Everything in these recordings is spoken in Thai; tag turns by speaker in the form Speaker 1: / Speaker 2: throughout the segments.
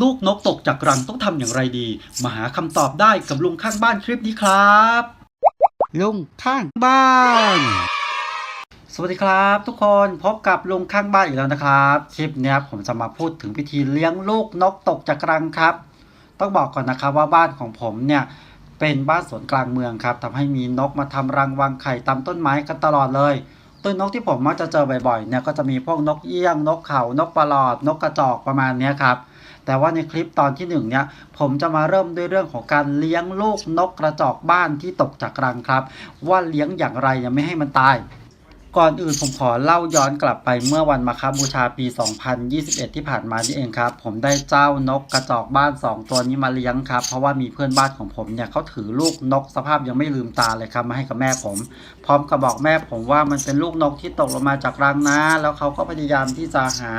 Speaker 1: ลูกนกตกจากรังต้องทำอย่างไรดี มาหาคำตอบได้กับลุงข้างบ้านคลิปนี้ครับ ลุงข้างบ้าน สวัสดีครับ ทุกคนพบกับลุงข้างบ้านอีกแล้วนะครับ คลิปนี้ผมจะมาพูดถึงพิธีเลี้ยงลูกนกตกจากรังครับ ต้องบอกก่อนนะครับว่าบ้านของผมเนี่ยเป็นบ้านสวนกลางเมืองครับทำให้มีนกมาทำรังวางไข่ตามต้นไม้กันตลอดเลยตัวนกที่ผมมักจะเจอบ่อยๆเนี่ยก็จะมีพวกนกเอี้ยงนกเขา นกประหลอด นกกระจอกประมาณนี้ครับ แต่ว่าในคลิปตอนที่หนึ่งเนี่ยผมจะมาเริ่มด้วยเรื่องของการเลี้ยงลูกนกกระจอกบ้านที่ตกจากรังครับ ว่าเลี้ยงอย่างไรเนี่ยไม่ให้มันตาย ก่อนอื่นผมขอเล่าย้อนกลับไปเมื่อวันมาคบูชาปี 2021 ที่ผ่านมานี่เองครับ ผมได้เจ้านกกระจอกบ้าน 2 ตัวนี้มาเลี้ยงครับ เพราะว่ามีเพื่อนบ้านของผมเนี่ยเขาถือลูกนกสภาพยังไม่ลืมตาเลยครับมาให้กับแม่ผม พร้อมกับบอกแม่ผมว่ามันเป็นลูกนกที่ตกลงมาจากรังนะ แล้วเขาก็พยายามที่จะหา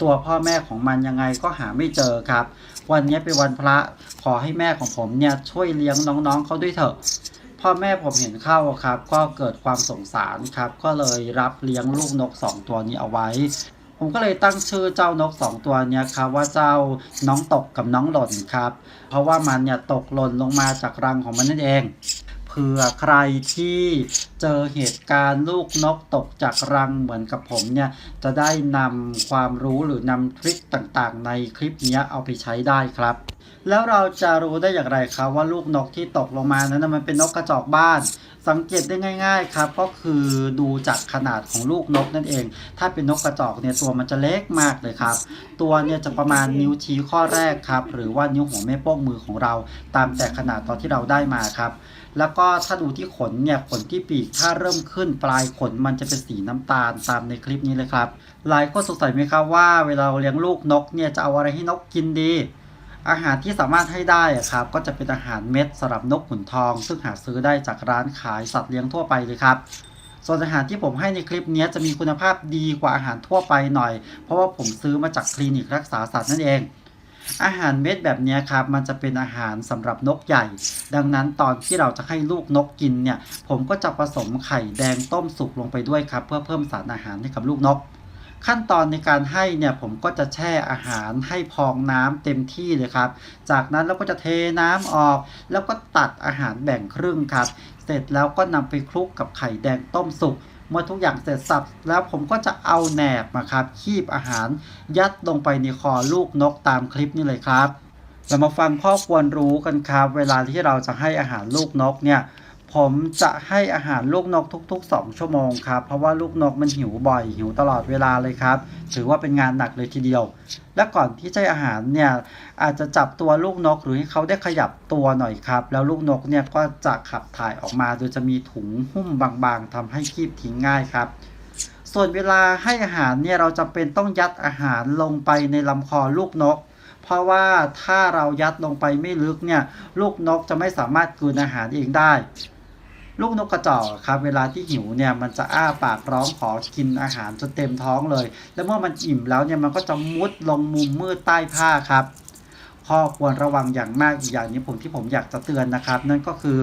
Speaker 1: ตัวพ่อแม่ของมันยังไงก็หาไม่เจอครับ วันนี้เป็นวันพระขอให้แม่ของผมเนี่ยช่วยเลี้ยงน้องๆเขาด้วยเถอะ พ่อแม่ผมเห็นเข้าครับ ก็เกิดความสงสารครับ ก็เลยรับเลี้ยงลูกนกสองตัวนี้เอาไว้ ผมก็เลยตั้งชื่อเจ้านกสองตัวเนี้ยครับว่าเจ้าน้องตกกับน้องหล่นครับ เพราะว่ามันเนี่ยตกหล่นลงมาจากรังของมันนั่นเอง เผื่อใครที่เจอเหตุการณ์ลูกนกตกจากรังเหมือนกับผมเนี่ยจะได้นำความรู้หรือนำทริคต่างๆ ในคลิปนี้เอาไปใช้ได้ครับ แล้วเราจะรู้ได้อย่างไรครับว่าลูกนกที่ตกลงมานั้นมันเป็นนกกระจอกบ้าน สังเกตได้ง่าย ๆครับ ก็คือดูจากขนาดของลูกนกนั่นเอง ถ้าเป็นนกกระจอกเนี่ยตัวมันจะเล็กมากเลยครับ ตัวเนี่ยจะประมาณนิ้วชี้ข้อแรกครับ หรือว่านิ้วหัวแม่โป้งมือของเรา ตามแต่ขนาดตอนที่เราได้มาครับแล้วก็ถ้าดูที่ขนเนี่ยขนที่ปีกถ้าเริ่มขึ้นปลายขนมันจะเป็นสีน้ำตาลตามในคลิปนี้เลยครับ หลายคนสงสัยไหมครับว่าเวลาเราเลี้ยงลูกนกเนี่ยจะเอาอะไรให้นกกินดี อาหารที่สามารถให้ได้ครับก็จะเป็นอาหารเม็ดสำหรับนกขุนทอง ซึ่งหาซื้อได้จากร้านขายสัตว์เลี้ยงทั่วไปเลยครับส่วนอาหารที่ผมให้ในคลิปนี้จะมีคุณภาพดีกว่าอาหารทั่วไปหน่อย เพราะว่าผมซื้อมาจากคลินิกรักษาสัตว์นั่นเอง อาหารเม็ดแบบนี้ครับมันจะเป็นอาหารสำหรับนกใหญ่ ดังนั้นตอนที่เราจะให้ลูกนกกินเนี่ย ผมก็จะผสมไข่แดงต้มสุกลงไปด้วยครับ เพื่อเพิ่มสารอาหารให้กับลูกนก ขั้นตอนในการให้เนี่ยผมก็จะแช่อาหารให้พองน้ำเต็มที่เลยครับ จากนั้นเราก็จะเทน้ำออก แล้วก็ตัดอาหารแบ่งครึ่งครับ เสร็จแล้วก็นำไปคลุกกับไข่แดงต้มสุก เมื่อทุกอย่างเสร็จสับแล้วผมก็จะเอาแหนบมาครับคีบอาหาร ยัดลงไปในคอลูกนกตามคลิปนี้เลยครับเรามาฟังข้อควรรู้กันครับ เวลาที่เราจะให้อาหารลูกนกเนี่ย ผมจะให้อาหารลูกนกทุก ๆ 2 ชั่วโมงครับ เพราะว่าลูกนกมันหิวบ่อยหิวตลอดเวลาเลยครับ ถือว่าเป็นงานหนักเลยทีเดียว และก่อนที่จะอาหารเนี่ยอาจจะจับตัวลูกนกหรือให้เขาได้ขยับตัวหน่อยครับ แล้วลูกนกเนี่ยก็จะขับถ่ายออกมา โดยจะมีถุงหุ้มบางๆทำให้คีบทิ้งง่ายครับ ส่วนเวลาให้อาหารเนี่ยเราจะเป็นต้องยัดอาหารลงไปในลำคอลูกนกเพราะว่าถ้าเรายัดลงไปไม่ลึกเนี่ยลูกนกจะไม่สามารถกลืนอาหารเองได้ ลูกนกกระจอกครับเวลาที่หิวเนี่ยมันจะอ้าปากร้องขอกินอาหารจนเต็มท้องเลย แล้วเมื่อมันอิ่มแล้วเนี่ยมันก็จะมุดลงมุมมืดใต้ผ้าครับ ข้อควรระวังอย่างมากอีกอย่างนี้ผมที่ผมอยากจะเตือนนะครับ นั่นก็คือ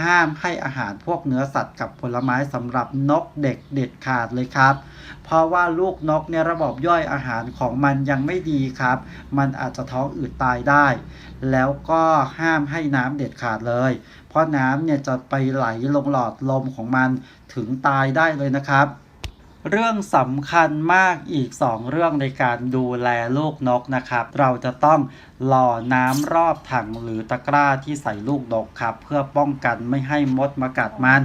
Speaker 1: ห้ามให้อาหารพวกเนื้อสัตว์กับผลไม้สำหรับนกเด็กเด็ดขาดเลยครับ เพราะว่าลูกนกเนี่ยระบบย่อยอาหารของมันยังไม่ดีครับ มันอาจจะท้องอืดตายได้ แล้วก็ห้ามให้น้ำเด็ดขาดเลย เพราะน้ำเนี่ยจะไปไหลลงหลอดลมของมันถึงตายได้เลยนะครับ เรื่องสำคัญมากอีก 2 เรื่องในการดูแลลูกนกนะครับ เราจะต้องหล่อน้ำรอบถังหรือตะกร้าที่ใส่ลูกนกครับ เพื่อป้องกันไม่ให้มดมากัดมัน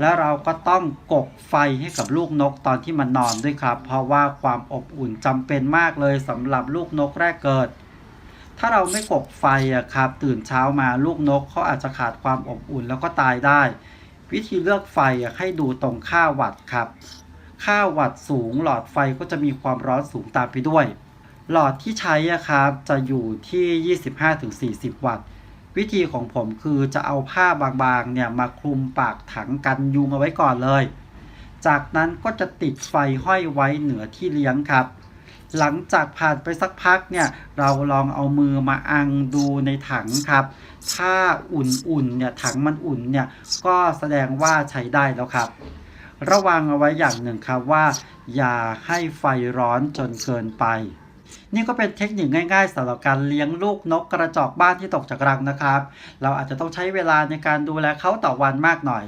Speaker 1: แล้วเราก็ต้องกกไฟให้กับลูกนกตอนที่มันนอนด้วยครับ เพราะว่าความอบอุ่นจำเป็นมากเลยสำหรับลูกนกแรกเกิด ถ้าเราไม่กกไฟอะครับ ตื่นเช้ามาลูกนกเขาอาจจะขาดความอบอุ่นแล้วก็ตายได้ วิธีเลือกไฟอะให้ดูตรงค่าวัตต์ครับ ค่าวัตต์สูง หลอดไฟก็จะมีความร้อนสูงตามไปด้วย หลอดที่ใช้อะครับจะอยู่ที่ 25-40 วัตต์ วิธีของผมคือจะเอาผ้าบางๆเนี่ยมาคลุมปากถังกันยุงเอาไว้ก่อนเลย จากนั้นก็จะติดไฟห้อยไว้เหนือที่เลี้ยงครับ หลังจากผ่านไปสักพักเนี่ยเราลองเอามือมาอังดูในถังครับ ถ้าอุ่นๆเนี่ยถังมันอุ่นเนี่ยก็แสดงว่าใช้ได้แล้วครับ ระวังเอาไว้อย่างหนึ่งครับว่า อย่าให้ไฟร้อนจนเกินไป นี่ก็เป็นเทคนิคง่ายๆสำหรับการเลี้ยงลูกนกกระจอกบ้านที่ตกจากรังนะครับ เราอาจจะต้องใช้เวลาในการดูแลเขาต่อวันมากหน่อย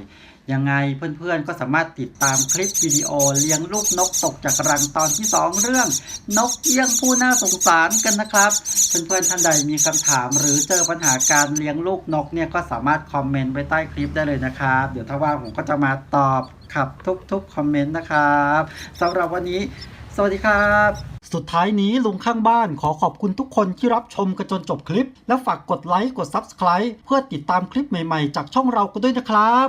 Speaker 1: ยังไงเพื่อนๆก็สามารถติดตามคลิปวิดีโอเลี้ยงลูกนกตกจากรังตอนที่ 2 เรื่อง นกเอี้ยงผู้น่าสงสารกันนะครับ เพื่อนๆท่านใดมีคำถามหรือเจอปัญหาการเลี้ยงลูกนกเนี่ยก็สามารถคอมเมนต์ไว้ใต้คลิปได้เลยนะครับ เดี๋ยวถ้าว่าผมก็จะมาตอบขับทุกๆคอมเมนต์นะครับสำหรับวันนี้ สวัสดีครับสุดท้ายนี้ลุงข้างบ้านขอขอบคุณทุกคนที่รับชมกันจนจบคลิป และฝากกดไลค์กด Subscribe เพื่อติดตามคลิปใหม่ๆ จากช่องเรากันด้วยนะครับ